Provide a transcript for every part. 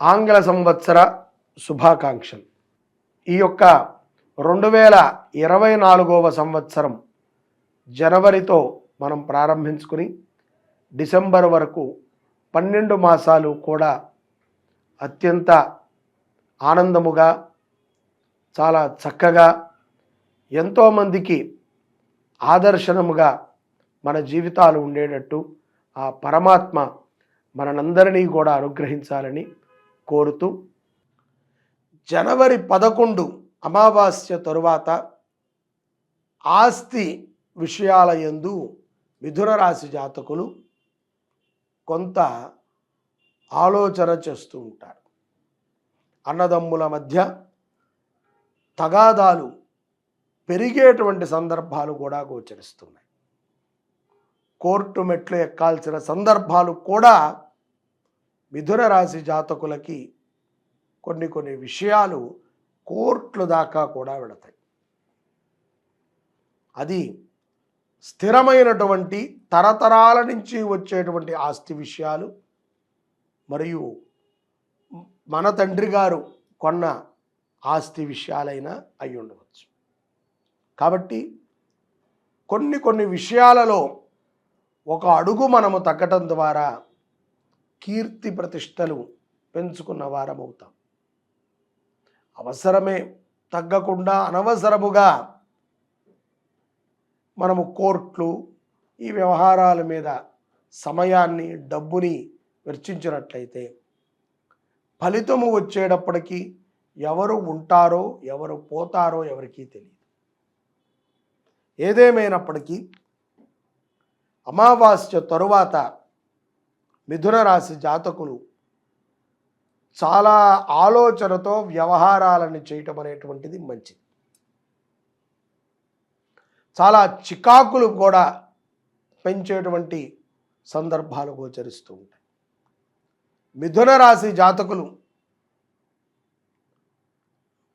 ఆంగ్ల సంవత్సర శుభాకాంక్షలు. ఈ యొక్క రెండు వేల ఇరవై నాలుగవ సంవత్సరం జనవరితో మనం ప్రారంభించుకుని డిసెంబర్ వరకు పన్నెండు మాసాలు కూడా అత్యంత ఆనందముగా చాలా చక్కగా ఎంతోమందికి ఆదర్శనముగా మన జీవితాలు ఉండేటట్టు ఆ పరమాత్మ మనందరినీ కూడా అనుగ్రహించాలని కోరుతూ జనవరి పదకొండు అమావాస్య తరువాత ఆస్తి విషయాల యందు మిథున రాశి జాతకులు కొంత ఆలోచన చేస్తూ ఉంటారు. అన్నదమ్ముల మధ్య తగాదాలు పెరిగేటువంటి సందర్భాలు కూడా గోచరిస్తున్నాయి. కోర్టు మెట్లు ఎక్కాల్సిన సందర్భాలు కూడా మిథున రాశి జాతకులకి కొన్ని కొన్ని విషయాలు కోర్టులు దాకా కూడా వెళతాయి. అది స్థిరమైనటువంటి తరతరాల నుంచి వచ్చేటువంటి ఆస్తి విషయాలు మరియు మన తండ్రి గారు కొన్న ఆస్తి విషయాలైనా అయి ఉండవచ్చు. కాబట్టి కొన్ని కొన్ని విషయాలలో ఒక అడుగు మనము తగ్గటం ద్వారా కీర్తి ప్రతిష్టలు పెంచుకున్న వారం అవుతాం అవసరమే తగ్గకుండా అనవసరముగా మనము కోర్టులు ఈ వ్యవహారాల మీద సమయాన్ని డబ్బుని వెచ్చించినట్లయితే ఫలితము వచ్చేటప్పటికీ ఎవరు ఉంటారో ఎవరు పోతారో ఎవరికీ తెలియదు. ఏదేమైనప్పటికీ అమావాస్య తరువాత మిథున రాశి జాతకులు చాలా ఆలోచనతో వ్యవహారాలను చేయటం అనేటువంటిది మంచిది. చాలా చికాకులు కూడా పెంచేటువంటి సందర్భాలు గోచరిస్తూ ఉంటాయి. మిథున రాశి జాతకులు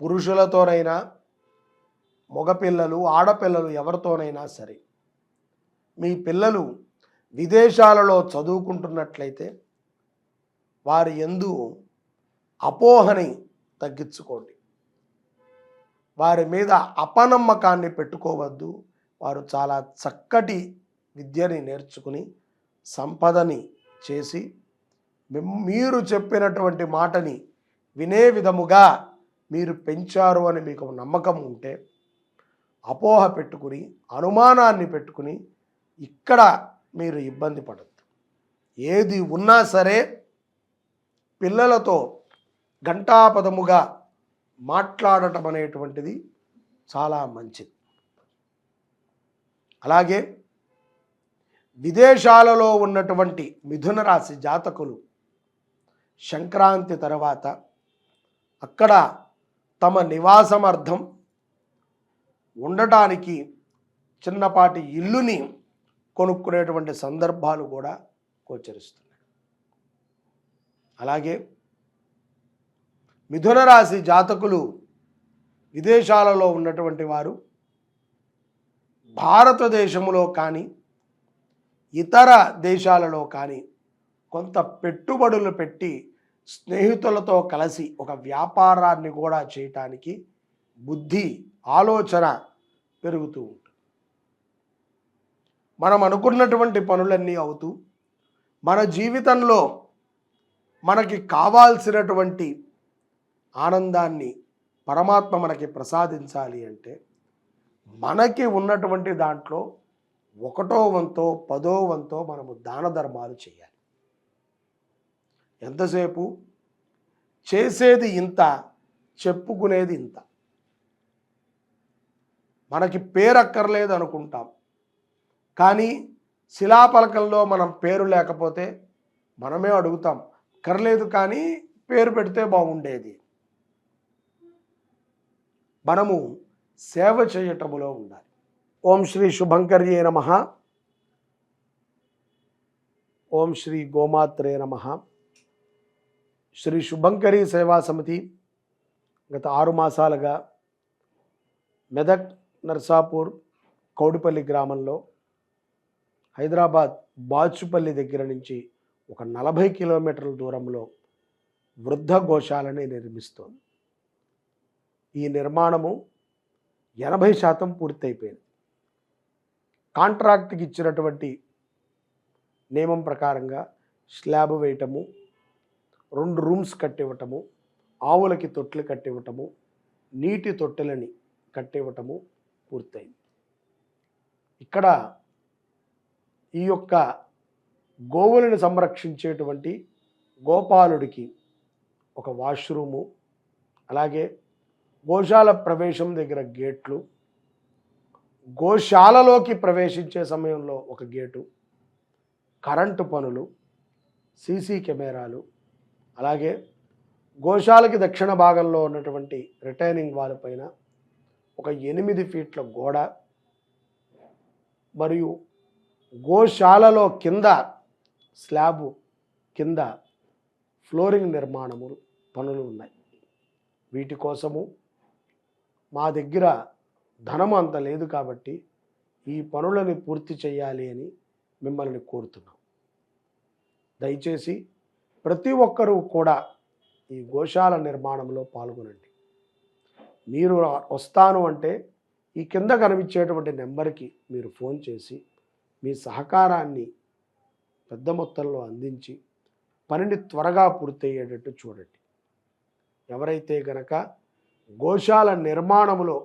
పురుషులతోనైనా మగపిల్లలు ఆడపిల్లలు ఎవరితోనైనా సరే మీ పిల్లలు విదేశాలలో చదువుకుంటున్నట్లయితే వారి ఎందు అపోహని తగ్గించుకోండి. వారి మీద అపనమ్మకాన్ని పెట్టుకోవద్దు. వారు చాలా చక్కటి విద్యని నేర్చుకుని సంపదని చేసి మీరు చెప్పినటువంటి మాటని వినే విధముగా మీరు పెంచారు అని మీకు నమ్మకం ఉంటే అపోహ పెట్టుకుని అనుమానాన్ని పెట్టుకుని ఇక్కడ మీరు ఇబ్బంది పడద్దు. ఏది ఉన్నా సరే పిల్లలతో ఘంటాపదముగా మాట్లాడటం అనేటువంటిది చాలా మంచిది. అలాగే విదేశాలలో ఉన్నటువంటి మిథున రాశి జాతకులు సంక్రాంతి తర్వాత అక్కడ తమ నివాసమర్థం ఉండటానికి చిన్నపాటి ఇల్లుని కొనుక్కునేటువంటి సందర్భాలు కూడా గోచరిస్తున్నాయి. అలాగే మిథున రాశి జాతకులు విదేశాలలో ఉన్నటువంటి వారు భారతదేశంలో కానీ ఇతర దేశాలలో కానీ కొంత పెట్టుబడులు పెట్టి స్నేహితులతో కలిసి ఒక వ్యాపారాన్ని కూడా చేయటానికి బుద్ధి ఆలోచన పెరుగుతూ ఉంటుంది. మనం అనుకున్నటువంటి పనులన్నీ అవుతూ మన జీవితంలో మనకి కావాల్సినటువంటి ఆనందాన్ని పరమాత్మ మనకి ప్రసాదించాలి అంటే మనకి ఉన్నటువంటి దాంట్లో ఒకటో వంతో పదో వంతో మనము దాన ధర్మాలు చేయాలి. ఎంతసేపు? చేసేది ఇంత చెప్పుకునేది ఇంత. మనకి పేరక్కర్లేదు అనుకుంటాం. కానీ శిలాపలకంలో మనం పేరు లేకపోతే మనమే అడుగుతాం. కర్లేదు కానీ పేరు పెడితే బాగుండేది. మనము సేవ చేయటములో ఉండాలి. ఓం శ్రీ శుభంకర్యే నమ. ఓం శ్రీ గోమాత్రే నమ. శ్రీ శుభంకరి సేవా సమితి గత ఆరు మాసాలుగా మెదక్ నర్సాపూర్ కౌడిపల్లి గ్రామంలో హైదరాబాద్ బాచుపల్లి దగ్గర నుంచి ఒక నలభై కిలోమీటర్ల దూరంలో వృద్ధ గోశాలని నిర్మిస్తోంది. ఈ నిర్మాణము ఎనభై శాతం పూర్తయిపోయింది. కాంట్రాక్ట్కి ఇచ్చినటువంటి నియమం ప్రకారంగా స్లాబ్ వేయటము రెండు రూమ్స్ కట్టివ్వటము ఆవులకి తొట్లు కట్టివ్వటము నీటి తొట్టెలని కట్టివ్వటము పూర్తయింది. ఇక్కడ ఈ యొక్క గోవులను సంరక్షించేటువంటి గోపాలుడికి ఒక వాష్రూము అలాగే గోశాల ప్రవేశం దగ్గర గేట్లు గోశాలలోకి ప్రవేశించే సమయంలో ఒక గేటు కరెంటు పనులు సీసీ కెమెరాలు అలాగే గోశాలకి దక్షిణ భాగంలో ఉన్నటువంటి రిటైనింగ్ వాల్ పైన ఒక ఎనిమిది ఫీట్ల గోడ మరియు గోశాలలో కింద స్లాబు కింద ఫ్లోరింగ్ నిర్మాణము పనులు ఉన్నాయి. వీటి కోసము మా దగ్గర ధనం అంత లేదు కాబట్టి ఈ పనులని పూర్తి చేయాలి అని మిమ్మల్ని కోరుతున్నాం. దయచేసి ప్రతి ఒక్కరూ కూడా ఈ గోశాల నిర్మాణంలో పాల్గొనండి. మీరు వస్తాను అంటే ఈ కింద కనిపించేటువంటి నెంబర్కి మీరు ఫోన్ చేసి మీ సహకారాన్ని పెద్ద మొత్తంలో అందించి పనిని త్వరగా పూర్తయ్యేటట్టు చూడండి. ఎవరైతే గనక గోశాల నిర్మాణంలో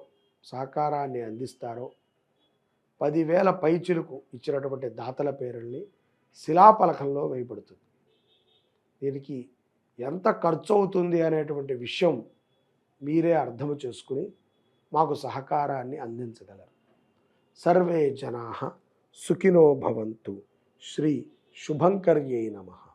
సహకారాన్ని అందిస్తారో పదివేల పైచులకు ఇచ్చినటువంటి దాతల పేరుల్ని శిలాపలకంలో వేయబడుతుంది. దీనికి ఎంత ఖర్చు అవుతుంది అనేటువంటి విషయం మీరే అర్థం చేసుకుని మాకు సహకారాన్ని అందించగలరు. సర్వే జనా సుఖినో భవంతు. శ్రీ శుభంకర్యై నమః.